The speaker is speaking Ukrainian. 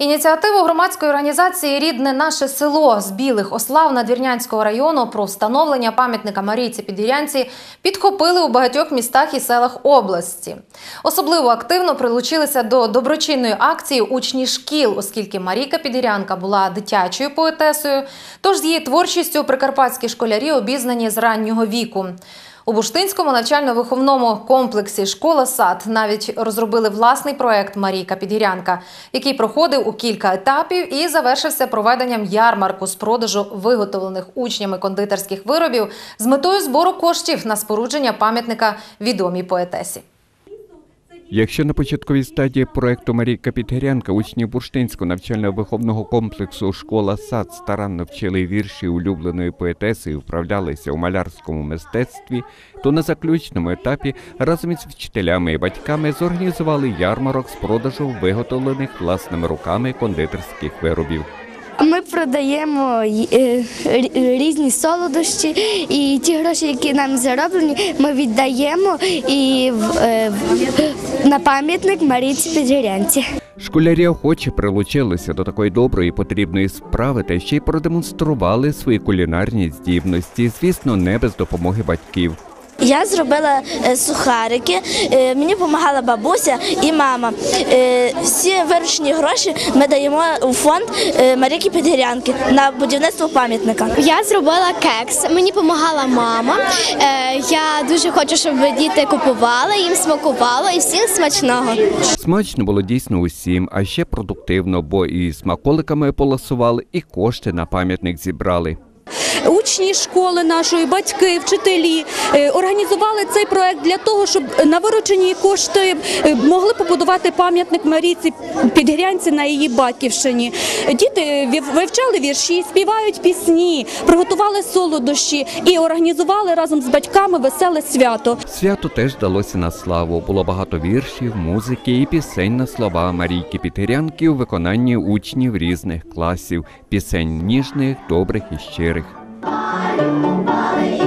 Ініціативу громадської організації Рідне наше село з білих ослав Надвірнянського району про встановлення пам'ятника Марійці Підгірянці підхопили у багатьох містах і селах області. Особливо активно прилучилися до доброчинної акції учні шкіл, оскільки Марійка Підгірянка була дитячою поетесою. Тож з її творчістю прикарпатські школярі обізнані з раннього віку. У Буштинському навчально-виховному комплексі Школа сад навіть розробили власний проект Марійка Підгірянка, який проходив у кілька етапів і завершився проведенням ярмарку з продажу виготовлених учнями кондитерських виробів з метою збору коштів на спорудження пам'ятника відомій поетесі. Якщо на початковій стадії проекту Марійка Підгірянка учні Бурштинського навчально-виховного комплексу Школа сад старанно вчили вірші улюбленої поетеси і вправлялися у малярському мистецтві, то на заключному етапі разом із вчителями і батьками зорганізували ярмарок з продажу виготовлених власними руками кондитерських виробів. Ми продаємо е, рі- різні солодощі, і ті гроші, які нам зароблені, ми віддаємо і е, на пам'ятник Марійці Підгірянці. Школярі охоче прилучилися до такої доброї потрібної справи та ще й продемонстрували свої кулінарні здібності, звісно, не без допомоги батьків. Я зробила е, сухарики, е, мені допомагала бабуся і мама. Е, Всі виручені гроші ми даємо у фонд Марійки Підгірянки на будівництво пам'ятника. Я зробила кекс. Мені допомагала мама. Я дуже хочу, щоб діти купували, їм смакувало і всім смачного. Смачно було дійсно усім, а ще продуктивно, бо і смаколиками поласували, і кошти на пам'ятник зібрали. Учні школи нашої, батьки, вчителі е, організували цей проект для того, щоб на виручені кошти е, могли побудувати пам'ятник Марійці Підгірянці на її батьківщині. Діти вивчали вірші, співають пісні, приготували солодощі і організували разом з батьками веселе свято. Свято теж далося на славу. Було багато віршів, музики і пісень на слова Марійки Підгірянки у виконанні учнів різних класів, пісень ніжних, добрих і щирих. Nobody